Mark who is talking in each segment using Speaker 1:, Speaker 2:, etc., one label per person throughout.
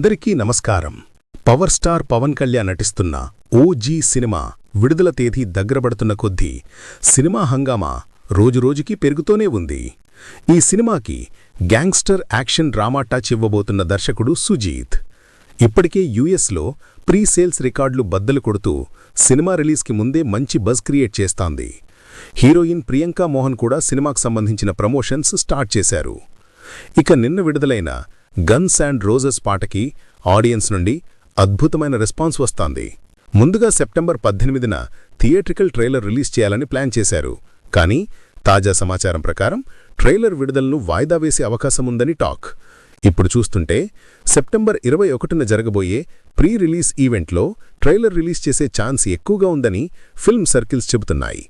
Speaker 1: అందరికీ నమస్కారం. Power star Pawan Kalyan నటిస్తున్న ఓజీ సినిమా విడుదల తేదీ దగ్గరపడుతున్న కొద్దీ సినిమా హంగామా రోజురోజుకీ పెరుగుతూనే ఉంది. ఈ సినిమాకి గ్యాంగ్స్టర్ యాక్షన్ డ్రామా టచ్ ఇవ్వబోతున్న దర్శకుడు సుజీత్. ఇప్పటికే యుఎస్లో ప్రీ సేల్స్ రికార్డులు బద్దలు కొడుతూ సినిమా రిలీజ్కి ముందే మంచి బజ్ క్రియేట్ చేస్తాంది. హీరోయిన్ ప్రియాంకా మోహన్ కూడా సినిమాకు సంబంధించిన ప్రమోషన్స్ స్టార్ట్ చేశారు. ఇక నిన్న విడుదలైన గన్స్ అండ్ రోజెస్ పాటకి ఆడియన్స్ నుండి అద్భుతమైన రెస్పాన్స్ వస్తాంది. ముందుగా సెప్టెంబర్ పద్దెనిమిదిన థియేట్రికల్ ట్రైలర్ రిలీజ్ చేయాలని ప్లాన్ చేశారు. కానీ తాజా సమాచారం ప్రకారం ట్రైలర్ విడుదలను వాయిదా వేసే అవకాశముందని టాక్. ఇప్పుడు చూస్తుంటే సెప్టెంబర్ ఇరవై ఒకటిన జరగబోయే ప్రీ రిలీజ్ ఈవెంట్లో ట్రైలర్ రిలీజ్ చేసే ఛాన్స్ ఎక్కువగా ఉందని ఫిల్మ్ సర్కిల్స్ చెబుతున్నాయి.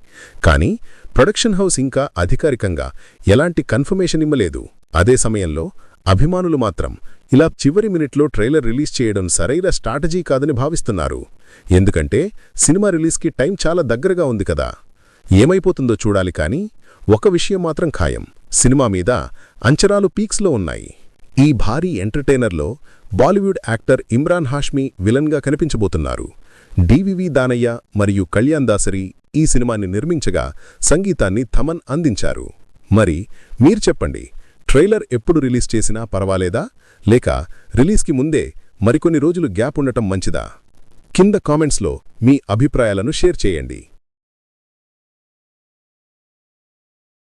Speaker 1: కానీ ప్రొడక్షన్ హౌస్ ఇంకా అధికారికంగా ఎలాంటి కన్ఫర్మేషన్ ఇమ్మలేదు అదే సమయంలో అభిమానులు మాత్రం ఇలా చివరి మినిట్లో ట్రైలర్ రిలీజ్ చేయడం సరైన స్ట్రాటజీ కాదని భావిస్తున్నారు. ఎందుకంటే సినిమా రిలీజ్కి టైం చాలా దగ్గరగా ఉంది కదా. ఏమైపోతుందో చూడాలి కానీ ఒక విషయం మాత్రం ఖాయం. సినిమా మీద అంచనాలు పీక్స్లో ఉన్నాయి. ఈ భారీ ఎంటర్టైనర్లో బాలీవుడ్ యాక్టర్ ఇమ్రాన్ హాష్మీ విలన్గా కనిపించబోతున్నారు. డివివి దానయ్య మరియు కళ్యాణ్ దాసరి ఈ సినిమాని నిర్మించగా సంగీతాన్ని థమన్ అందించారు. మరి మీరు చెప్పండి ట్రైలర్ ఎప్పుడు రిలీజ్ చేసినా పర్వాలేదా? లేక రిలీజ్కి ముందే మరికొన్ని రోజులు గ్యాప్ ఉండటం మంచిదా? కింద కామెంట్స్లో మీ అభిప్రాయాలను షేర్ చేయండి.